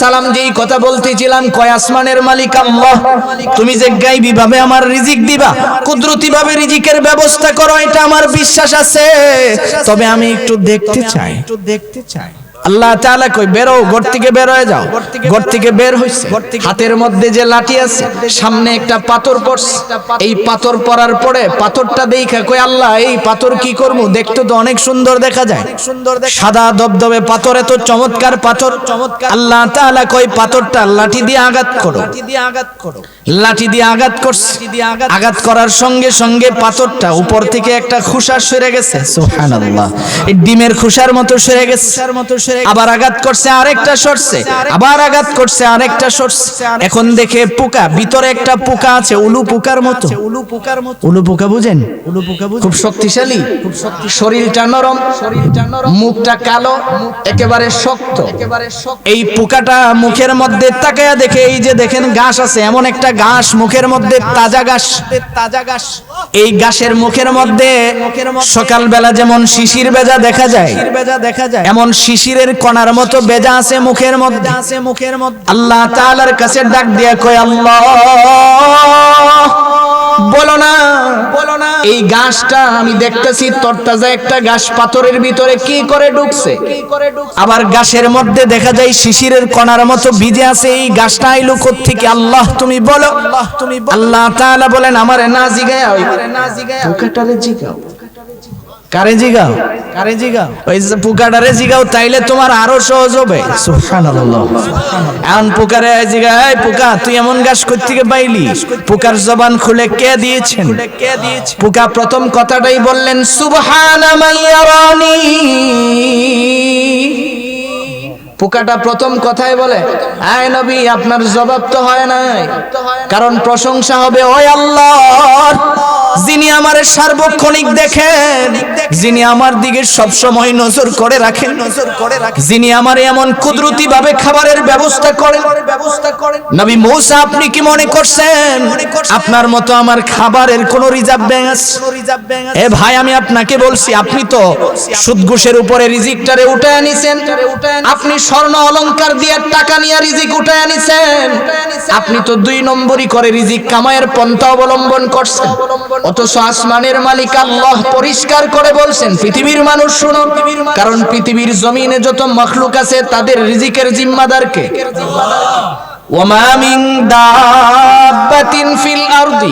সালাম যেই কথা বলতেছিলাম মালিক তুমি যে আমার রিজিক দিবা, কুদরতি ভাবে রিজিকের ব্যবস্থা করো, এটা আমার বিশ্বাস আছে। তবে আমি একটু দেখতে চাই। একটু দেখতে চাই। আল্লাহ তাআলা কই বেরো ঘর থেকে বের হয়ে যাও। ঘর থেকে বের হইছে। হাতের মধ্যে যে লাঠি আছে সামনে একটা পাথর পড়ছে। এই পাথর পড়ার পরে পাথরটা দেখা কই আল্লাহ এই পাথর কি করব? দেখতে তো অনেক সুন্দর দেখা যায়। সুন্দর সাদা দবদবে পাথর এত চমৎকার পাথর। চমৎকার আল্লাহ তাআলা কই পাথরটা লাঠি দিয়ে আঘাত করো। লাঠি দিয়ে আঘাত করো। লাঠি দিয়ে আঘাত করছে। আঘাত করার সঙ্গে সঙ্গে পাথরটা উপর থেকে একটা খুশা সরে গেছে। সুবহানাল্লাহ। এই ডিমের খুশার মতো সরে গেছে। মতো সরে আবার আঘাত করছে আরেকটা সরছে আবার আঘাত করছে আরেকটা সরছে। এখন দেখে পোকা ভিতরে একটা পোকা আছে উলু পোকার মতো। উলু পোকার মতো। উলু পোকা বুঝেন? উলু পোকা বুঝেন। খুব শক্তিশালী। খুব শক্তি শরীরটা নরম শরীরটা নরম। মুখটা কালো একেবারে শক্ত। একেবারে শক্ত। এই পোকাটা মুখের মধ্যে তাকায়া দেখে এই যে দেখেন ঘাস আছে এমন একটা ঘাস মুখের মধ্যে তাজা ঘাস। তাজা ঘাস। এই ঘাসের মুখের মধ্যে সকালবেলা যেমন শিশির বেজা দেখা যায় বেজা দেখা যায়। এমন শিশিরের কণার মতো বেজা আছে মুখের মধ্যে। আছে মুখের মধ্যে। আল্লাহ তাআলার কাছে ডাক দিয়া কয় আল্লাহ! বলো না। বলো না। এই গাছটা আমি দেখতেছি তরতাজা একটা গাছ পাথরের ভিতরে কি করে ঢুকছে? আবার গাছের মধ্যে দেখা যায় শিশিরের কণার মতো ভিজে আছে এই গাছটা আইলো থেকে আল্লাহ তুমি বলো। আল্লাহ তুমি আল্লাহ তাআলা বলেন আমারে না জিগায়া না জিগায়া জিগাও। কারে জিগাও কারে জিগাও। ওই পোকাটারে জিগাও, তাইলে তোমার আরও সহজ হবে। এখন পোকারে জিগা, এই পোকা, তুই এমন গাছ থেকে পাইলি? পোকার জবান খুলে কে দিয়েছেন? পোকা প্রথম কথাটাই বললেন সুবহানা পোকাটা প্রথম কথাই বলে, আয় নবী, আপনার জবাব তো হয় নাই। কারণ প্রশংসা হবে, ওই আল্লাহ। আমার সার্বক্ষণিক দেখেন। যিনি আমার দিকে সব সময় নজর করে রাখেন। নজর করে রাখেন। যিনি আমার এমন কুদরতি ভাবে খাবারের ব্যবস্থা করেন। ব্যবস্থা করেন। নবী মৌসা আপনি কি মনে করছেন? আপনার মতো আমার খাবারের কোনো রিজার্ভ ব্যাংক আছে? এ ভাই আমি আপনাকে বলছি আপনি তো সুদ ঘুষের উপরে রিজিকটারে উঠে আনিছেন। আপনি স্বর্ণ অলংকার দিয়ে টাকা নিয়ে রিজিক উঠে আনিছেন। আপনি তো দুই নম্বরই করে রিজিক কামায়ের পন্থা অবলম্বন করছেন। অথচ আসমানের মালিক আল্লাহ পরিষ্কার করে বলছেন, পৃথিবীর মানুষ শুনো, কারণ পৃথিবীর জমিনে যত মখলুক আছে তাদের রিজিকের জিম্মাদারকে। وما من دابة في الأرض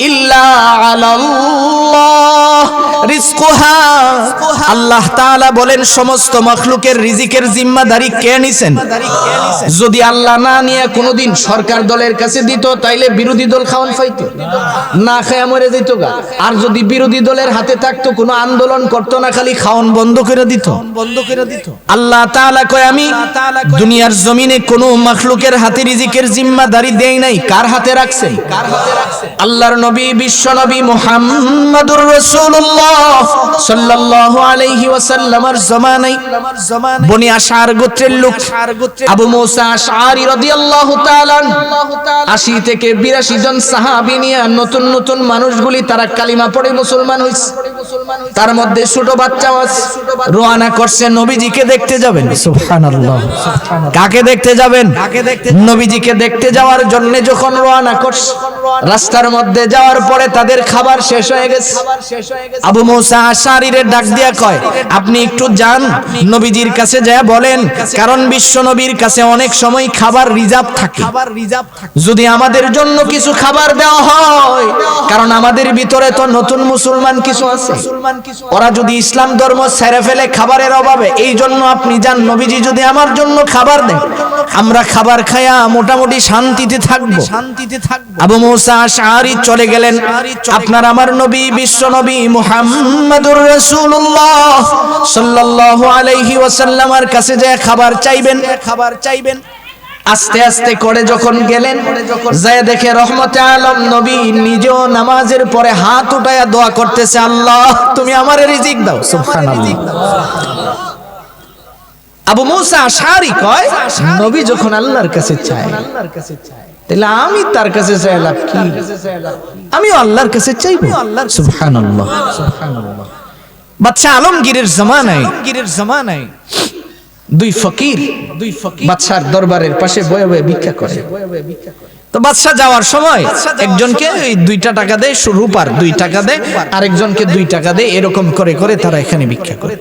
إلا على الله রিজকুহা আল্লাহ তাআলা বলেন সমস্ত মখলুকের রিজিকের জিম্মাদারি কে নিছেন যদি আল্লাহ না নিয়ে কোনোদিন সরকার দলের কাছে দিত তাইলে বিরোধী দল খাওয়ান পাইতো না খায়া মরে যেত গা আর যদি বিরোধী দলের হাতে থাকতো কোনো আন্দোলন করতো না খালি খাওয়ান বন্ধ করে দিত বন্ধ করে দিত আল্লাহ তাআলা কয় আমি দুনিয়ার জমিনে কোনো মখলুকের হাতে রিজিকের জিম্মাদারি দেই নাই, কার হাতে রাখছেন আল্লাহর নবী, বিশ্ব নবী মুহাম্মাদুর রাসূলুল্লাহ সাল্লাল্লাহু আলাইহি ওয়াসাল্লামের জামানায় বনি আশার গোত্রের লোক আবু মুসা আশআরি রাদিয়াল্লাহু তাআলা 80 থেকে 82 জন সাহাবী নিয়ে নতুন নতুন মানুষগুলি তারা কালিমা পড়ে মুসলমান হইছে। তার মধ্যে ছোট বাচ্চাও আছে। রওনা করছে নবীজিকে দেখতে যাবেন। সুবহানাল্লাহ কাকে দেখতে যাবেন? নবীজিকে দেখতে যাওয়ার জন্য যখন রওনা করছে রাস্তার মধ্যে যাওয়ার পরে তাদের খাবার শেষ হয়ে গেছে। আবু মুসা আশারিরে ডাক দিয়া কয় আপনি একটু যান নবীজির কাছে যায় বলেন কারণ বিশ্ব নবীর কাছে অনেক সময় খাবার রিজার্ভ থাকে। খাবার রিজার্ভ থাকে। যদি আমাদের জন্য কিছু খাবার দেওয়া হয় কারণ আমাদের ভিতরে তো নতুন মুসলমান কিছু আছে। ওরা যদি ইসলাম ধর্ম ছেড়ে ফেলে খাবারের অভাবে এই জন্য আপনি যান নবীজি যদি আমার জন্য খাবার দেন আমরা খাবার খায়া মোটামুটি শান্তিতে থাকব। শান্তিতে থাকব। আবু মুসা আশআরি চলে গেলেন। আপনার আমার নবী বিশ্ব নবী মুহাম্মাদুর রাসূলুল্লাহ সাল্লাল্লাহু আলাইহি ওয়াসাল্লামের কাছে যায় খাবার চাইবেন খাবার চাইবেন। আস্তে আস্তে করে যখন গেলেন যায় দেখে রহমতে আলম নবী নিজেও নামাজের পরে হাত উঠায়া দোয়া করতেছে আল্লাহ তুমি আমারে রিজিক দাও। সুবহানাল্লাহ। আবু মুসা আশারি কয় নবী যখন আল্লাহর কাছে চায় তাহলে আমি তার কাছে চাইলাম কি? আমিও আল্লাহর কাছে চাইব? সুবহানাল্লাহ। সুবহানাল্লাহ বাদশা আলমগীরের জামানায় গীরের জামানায় দুই ফকির দুই ফকির বাদশার দরবারের পাশে বয়ে বয়ে ভিক্ষা করে। তো বাদশা যাওয়ার সময় একজনকে ওই দুইটা টাকা দেয় রূপার দুই টাকা দেয় আরেকজনকে দুই টাকা দেয় এরকম করে করে তারা এখানে ভিক্ষা করে।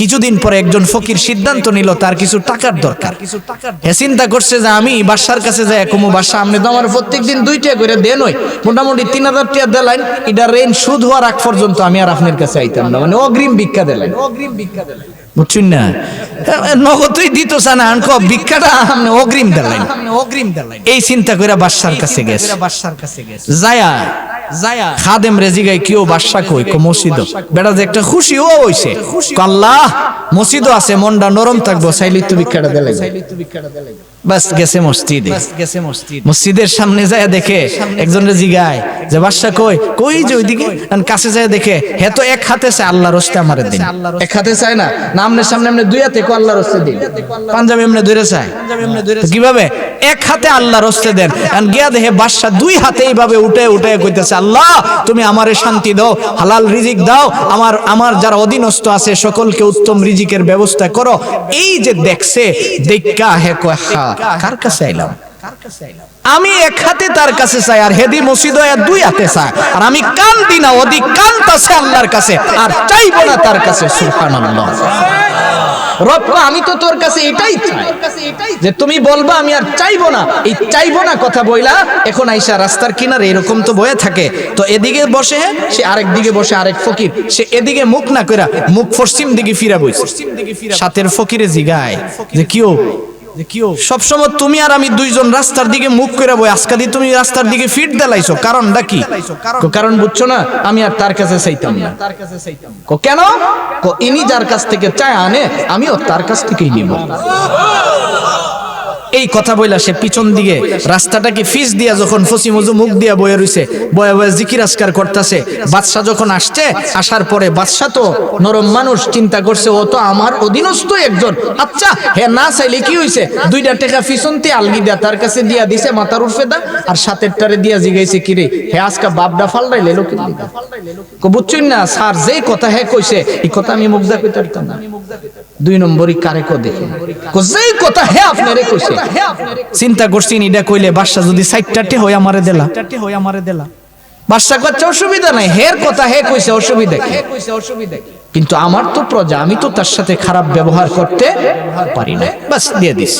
কিছুদিন পরে একজন ফকির সিদ্ধান্ত নিল, তার কিছু টাকার দরকার। কিছু টাকার হে চিন্তা করছে যে আমি বাসার কাছে যাই কমু বাসা আপনি তো আমার প্রত্যেকদিন দুইটা করে দেন ওই। মোটামুটি তিন হাজার টাকা দিলেন এটা রেন সুদ হওয়ার আগ পর্যন্ত আমি আর আপনার কাছে আইতাম না। মানে অগ্রিম ভিক্ষা দিলেন অগ্রিম ভিক্ষা দিলেন বুঝছেন না? নগদই দিত সানা আনক ভিক্ষাটা আপনি অগ্রিম দিলেন অগ্রিম দিলেন এই চিন্তা করে বাদশার কাছে গেছে। বাদশার কাছে গেছে। যায়া যায়া। খাদেম রেজিগাই কিও বাদশা কই কো মসজিদ। বেটা যে একটা খুশি ও হইছে। আল্লাহ মসজিদও আছে মনটা নরম থাকব চাইলি তুই ভিক্ষাটা দিলে বাস গেছে মসজিদে। গেছে মসজিদ। মসজিদের সামনে যায় দেখে একজন জিগায় যে বাদশা কই? কই যে ওইদিকে? কাছে যায় দেখে হে তো এক হাতে চায় আল্লাহর রস্তে আমারে দিন। এক হাতে চায় না? না আমনের সামনে এমনি দুই হাতে কো আল্লাহর রস্তে দিন। পাঞ্জাবি এমনি ধরে চায়। তো কীভাবে? এক হাতে আল্লাহর রস্তে দেন। আর গিয়া দেখে বাদশা দুই হাতে এইভাবে উঠে উঠে কইতেছে আল্লাহ তুমি আমারে শান্তি দাও হালাল রিজিক দাও। আমার আমার যারা অধীনস্থ আছে সকলকে উত্তম রিজিকের ব্যবস্থা করো। এই যে দেখছে দেখা হে কয় হা কার কাছে আইলাম আমি এক হাতে তার কাছে চাই আর হেদি মসজিদ দুই হাতে চাই। আর আমি কান দি না ওদি কানতাছে আল্লাহর কাছে আর চাইব না তার কাছে সুবহানাল্লাহ। আমি তো তোর কাছে এটাই চাই। যে তুমি বলবা আমি আর চাইব না। এই চাইব না কথা বইলা এখন আইসা রাস্তার কিনারে এরকম তো বয়ে থাকে। তো এদিকে বসে সে আরেক দিকে বসে আরেক ফকির সে এদিকে মুখ না কইরা মুখ পশ্চিম দিকে ফিরা বইছে। সাথের ফকিরে জিগায় যে কিও সবসময় তুমি আর আমি দুইজন রাস্তার দিকে মুখ করে বই, আজকা দিয়ে তুমি রাস্তার দিকে ফিট দেলাইছো, কারণটা কি? কারণ বুঝছ না, আমি আর তার কাছে চাইতাম না। কেন? ইনি যার কাছ থেকে চায় আনে, আমিও তার কাছ থেকেই নিব। এই কথা বইলা সে পিছন দিকে রাস্তাটাকে ফিস দিয়া যখন ফসি মজু মুখ দিয়া বয়ে রইছে, বয়ে বয়ে জিকির আসকার করতেছে। বাদশাহ যখন আসছে, আসার পরে বাদশাহ তো নরম মানুষ, চিন্তা করছে, ও তো আমার অধীনস্থ একজন। আচ্ছা হে না চাইলে কি হইছে? দুইটা টাকা ফিসনতে আলগি দিয়া তার কাছে দিয়া দিছে মাথার উঠে দা আর সাতের টারে দিয়া জিগাইছে কিরে হে আজকা বাপডা ফালরাই লেলো কি বুঝছুন না, স্যার, যেই কথা হে কইছে, এই কথা আমি মুগ্ধা কইতে না। দুই নম্বরই কারে কো দেখে? যেই কথা হে আপনারে কইছে চিন্তা করছি এটা কইলে বাদশা যদি সাইটটাটে হই আমারে দেলা। হই আমারে দেলা। বাদশা করছে অসুবিধা নাই হের কথা হে কইছে অসুবিধা কি? কিন্তু আমার তো প্রজা আমি তো তার সাথে খারাপ ব্যবহার করতে পারি না বাস দিয়ে দিস।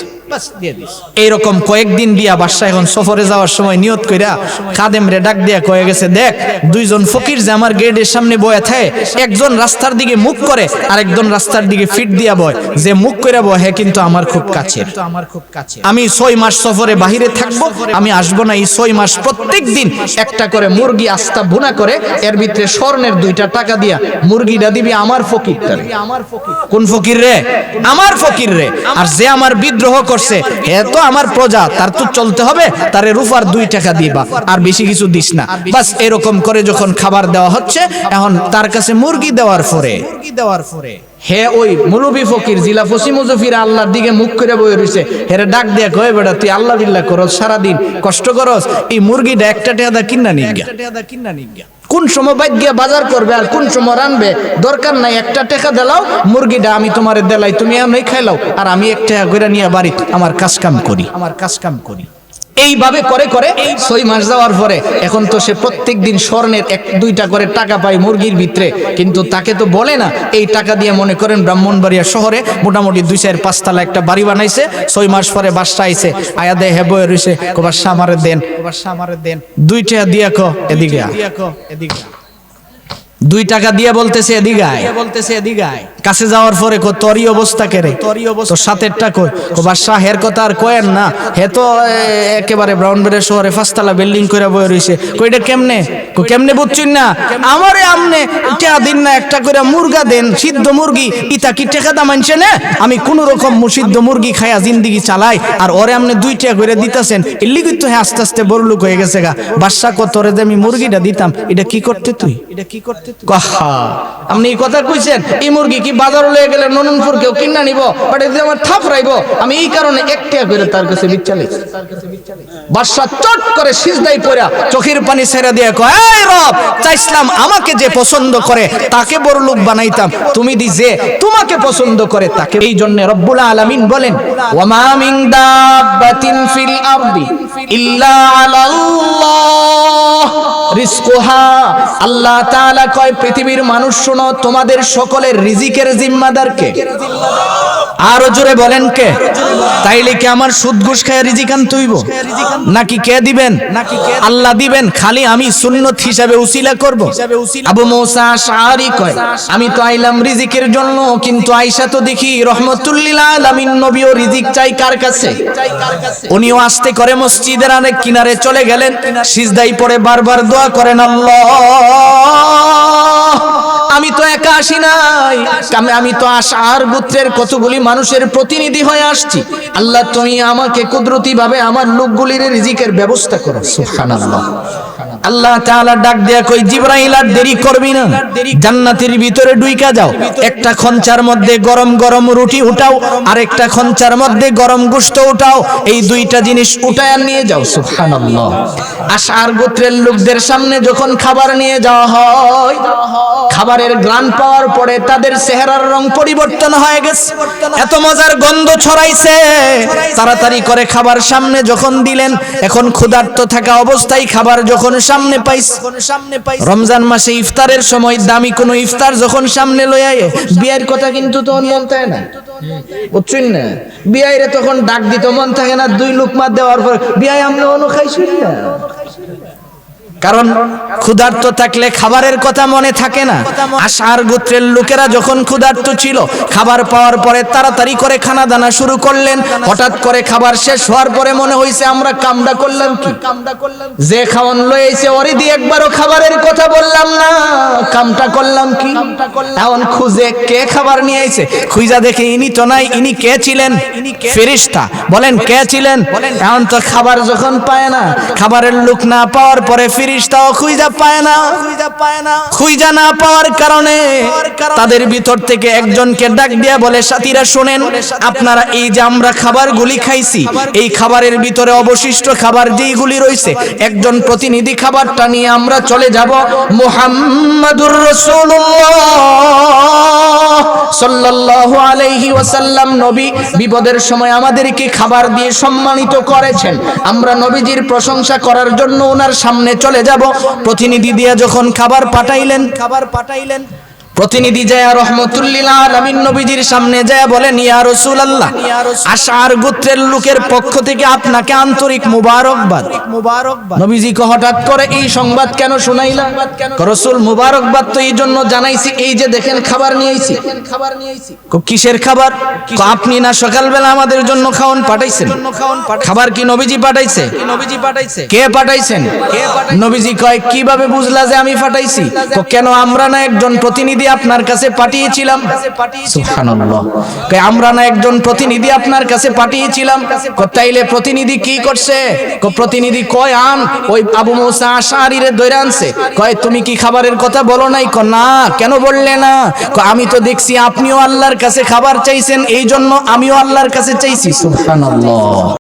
এইরকম কয়েকদিন দিয়া বাদশা এখন সফরে যাওয়ার সময় নিয়ত কইরা খাদেম রে ডাক দিয়া কয়ে গেছে দেখ দুইজন ফকির যে আমার গেটের সামনে বয়ে থাকে একজন রাস্তার দিকে মুখ করে আর একজন রাস্তার দিকে ফিট দিয়া বয়। যে মুখ করে বয় হে কিন্তু আমার খুব কাছের। আমার খুব কাছে আমি ছয় মাস সফরে বাহিরে থাকব আমি আসব না এই ছয় মাস প্রত্যেক দিন একটা করে মুরগি আস্তা ভুনা করে এর ভিতরে স্বর্ণের দুইটা টাকা দিয়া মুরগিটা দিবি আমার ফকির আমার ফকির। কোন ফকির রে? আমার ফকির রে। আর যে আমার বিদ্রোহ করছে হে তো আমার প্রজা, তার তো চলতে হবে, তারে রুফার দুই টাকা দিবা, আর বেশি কিছু দিস না। বাস এরকম করে যখন খাবার দেওয়া হচ্ছে, এখন তার কাছে মুরগি দেওয়ার পরে মুরগি দেওয়ার পরে হে ওই মুরবি ফকির, জিলা ফসি মুজফির আল্লাহর দিকে মুখ করে বয়ে রইছে, হেরে ডাক দিয়া কয়ে বেটা, তুই আল্লাহ বিল্লাহ করস, সারাদিন কষ্ট করস, এই মুরগিটা একটা টেহাদা কিন্না নিজ্ঞা কোন সময় বাইক গিয়ে বাজার করবে আর কোন সময় রানবে, দরকার নাই, একটা টেকা দেলাও, মুরগিটা আমি তোমার দেলাই, তুমি এমনি খাইলাও, আর আমি এক টেকা করে নিয়ে বাড়ি আমার কাজ কাম করি। আমার কাজ কাম করি। এইভাবে করে করে ছয় মাস যাওয়ার পরে এখন তো সে প্রত্যেক দিন স্বর্ণের এক, দুইটা করে টাকা পায় মুরগির ভিতরে। কিন্তু তাকে তো বলে না, এই টাকা দিয়ে মনে করেন ব্রাহ্মণবাড়িয়া শহরে মোটামুটি দুই, চার পাঁচতলা একটা বাড়ি বানাইছে, ছয় মাস পরে বাসটা আইছে। আয়া দে হে বয়ে রইছে, কবার সামারে দেন, কবার সামারে দেন। দুইটা দিয়া ক, এদিকে আ। দুই টাকা দিয়ে বলতেছে এদিকে আয় বলতেছে এদিকে আয় কাছে যাওয়ার পরে কো তরি অবস্থা কেরে তরি অবস্থা সাতেরটা কই? কো বাদশা হের কথা আর কয়েন না। হে তো একেবারে ব্রাউনবেড়ে শহরে পাঁচতলা বিল্ডিং করে বয়ে রইছে। কই এটা কেমনে? কো কেমনে বুঝছুন না। আমারে আমনে টিয়া দিন না একটা করে মুরগা দেন সিদ্ধ মুরগি। ইতা কি টেকা দাম আনছে না? আমি কোন রকম সিদ্ধ মুরগি খায়া জিন্দিগি চালাই আর ওরে আমনে দুই টাকা করে দিতাছেন। ইল্লিগি তো হ্যাঁ আস্তে আস্তে বড় লোক হয়ে গেছে গা। বাদশা কত রে যে আমি মুরগিটা দিতাম এটা কি করতে তুই? এটা কি করতে আপনি এই কথা কইছেন, এই মুরগি কি বাজার লয়ে গেলে কেউ কিনা আমার আমি এই কারণে একটা করে তার কাছে চট করে সিজদাই পড়া চোখের পানি ছেড়ে দিয়ে কয়, এই রব, চাইছিলাম আমাকে যে পছন্দ করে, তাকে বড় লোক বানাইতাম। তুমি দি যে তোমাকে পছন্দ করে, তাকে এই জন্য রব্বুল আলামিন বলেন ওয়ামা মিন দাব্বাতিন ফিল আরদি ইল্লা রিজকুহা আল্লাহ তাআলা কয় পৃথিবীর মানুষ, শোনো, তোমাদের সকলের রিজিকের জিম্মাদার কে? আরও জোরে বলেন কে? তাইলে কি আমার সুদ ঘুষ খায় রিজিক আনতে হইব নাকি কে দিবেন? নাকি আল্লাহ দিবেন, খালি আমি সুন্নত হিসাবে উসিলা করব? আবু মৌসা শাহরি কয়, আমি তো আইলাম রিজিকের জন্য, কিন্তু আইসা তো দেখি রহমতুল্লিল আলামিন নবীও রিজিক চাই কার কাছে? উনিও আসতে করে মসজিদের অনেক কিনারে চলে গেলেন সিজদাই পড়ে বারবার দোয়া করেন, আল্লাহ। আমি তো একা আসি নাই। আমি- তো আশার গোত্রের কতগুলি মানুষের প্রতিনিধি হয়ে আসছি। আল্লাহ তুমি আমাকে কুদরতি ভাবে আমার লোকগুলির রিজিকের ব্যবস্থা করো। সুবহানাল্লাহ। আল্লাহ তাআলা ডাক দেয়া কই জিবরাইল আর দেরি করবি না। জান্নাতের ভিতরে ডুইকা যাও। একটা খঞ্চার মধ্যে গরম গরম রুটি উঠাও আর একটা খঞ্চার মধ্যে গরম গোশত উঠাও এই দুইটা জিনিস উঠায় নিয়ে যাও সুবহানাল্লাহ। আশার গোত্রের লোকদের সামনে যখন খাবার নিয়ে যাওয়া হয় খাবারের গ্রান পাওয়ার পরে তাদের চেহারার রং পরিবর্তন হয়ে গেছে। এত মজার গন্ধ ছড়াইছে। তাড়াতাড়ি করে খাবার সামনে যখন দিলেন এখন ক্ষুধার্ত থাকা অবস্থায় খাবার যখন সামনে পাইস সামনে পাইস, রমজান মাসে ইফতারের সময় দামি কোন ইফতার যখন সামনে লয় আয়, বিয়ের কথা কিন্তু তো মন থাকে না। বুঝছেন না? বিয়াইরে তখন ডাক দিত, মন থাকে না, দুই লুকমা দেওয়ার পর, বিয়াই আমরা অনু খাইছি না? কারণ ক্ষুধার্ত থাকলে খাবারের কথা মনে থাকে না। আশার গোত্রের লোকেরা যখন ক্ষুধার্ত ছিল, খাবার পাওয়ার পরে তাড়াতাড়ি করে খানা দানা শুরু করলেন। হঠাৎ করে খাবার শেষ হওয়ার পরে মনে হয়েছে আমরা কামডা করলাম কি? যে খাওয়ান লয়েছে ওরে দিয়ে একবারও খাবারের কথা বললাম না। কামটা করলাম কি? এখন খুঁজে কে খাবার নিয়ে আইছে? খুঁজা দেখে ইনি তো নাই, ইনি কে ছিলেন? ফেরিস্তা। বলেন, কে ছিলেন? এখন তো খাবার যখন পায় না, খাবারের লোক না পাওয়ার পরে ফিরিস্তাও খুঁজা পায় না। খুঁজা না। পাওয়ার কারণে তাদের ভিতর থেকে একজনকে ডাক দিয়া বলে সাথীরা শোনেন আপনারা এই যে আমরা খাবারগুলি খাইছি এই খাবারের ভিতরে অবশিষ্ট খাবার যেইগুলি রয়েছে একজন প্রতিনিধি খাবারটা নিয়ে আমরা চলে যাব মুহাম্মাদুর রাসূলুল্লাহ সাল্লাল্লাহু আলাইহি ওয়াসাল্লাম নবী বিপদের সময় আমাদেরকে খাবার দিয়ে সম্মানিত করেছেন। আমরা নবীজির প্রশংসা করার জন্য ওনার সামনে চলে যাব। প্রতিনিধি দিয়ে যখন খাবার পাঠাইলেন খাবার পাঠাইলেন প্রতিনিধি যায় রহমতুল্লিল নবীজির সামনে যায় বলেন, ইয়া রাসূলুল্লাহ, আশার গোত্রের লোকের পক্ষ থেকে আপনাকে আন্তরিক মুবারকবাদ। হঠাৎ করে এই সংবাদ কেন মুবারকবাদ তো এই জন্য জানাইছি, এই যে দেখেন খাবার নিয়ে খাবার কিসের খাবার? আপনি না সকালবেলা আমাদের জন্য খাওন পাঠাইছেন। খাবার কি নবীজি পাঠাইছে? নবীজি পাঠাইছে কে পাঠাইছেন? নবীজি কয়, কীভাবে বুঝলা যে আমি পাঠাইছি? কেন আমরা না একজন প্রতিনিধি আপনার কাছে পাঠিয়েছিলাম। আমরা না একজন প্রতিনিধি আপনার কাছে পাঠিয়েছিলাম। তাইলে প্রতিনিধি কি করছে? প্রতিনিধি কয়, আন, ওই আবু মুসা আশারিরে দইরা আনছে। কয়, তুমি কি খাবারের কথা বলো নাই? কো না, কেন বললে না? আমি তো দেখছি আপনিও আল্লাহর কাছে খাবার চাইছেন এই জন্য আমিও আল্লাহর কাছে চাইছি। সুবহানাল্লাহ।